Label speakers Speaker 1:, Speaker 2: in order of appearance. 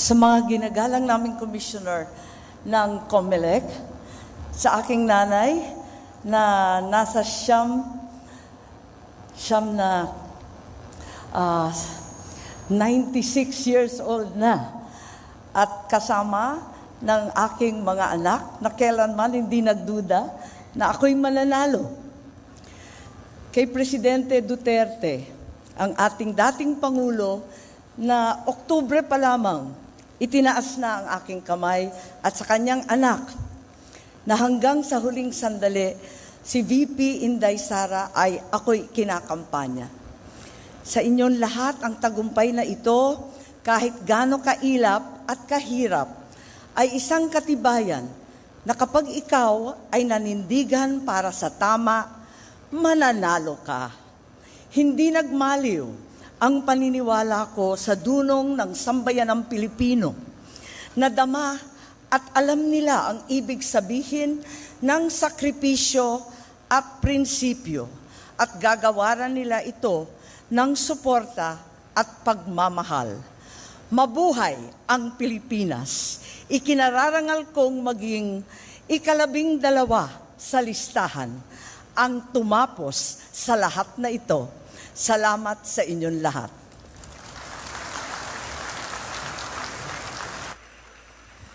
Speaker 1: sa mga ginagalang naming commissioner ng COMELEC, sa aking nanay na nasa siyam, siyam na ah, 96 years old na at kasama ng aking mga anak na kailanman hindi nagduda na ako'y mananalo. Kay Presidente Duterte, ang ating dating Pangulo, na Oktubre pa lamang, itinaas na ang aking kamay at sa kanyang anak, na hanggang sa huling sandali, si VP Inday Sara ay ako'y kinakampanya. Sa inyong lahat, ang tagumpay na ito, kahit gaano kailap at kahirap, ay isang katibayan na kapag ikaw ay nanindigan para sa tama, mananalo ka. Hindi nagmaliw ang paniniwala ko sa dunong ng sambayan ng Pilipino. Nadama at alam nila ang ibig sabihin ng sakripisyo at prinsipyo at gagawaran nila ito ng suporta at pagmamahal. Mabuhay ang Pilipinas. Ikinararangal kong maging ikalabing dalawa sa listahan ang tumapos sa lahat na ito. Salamat sa inyong lahat.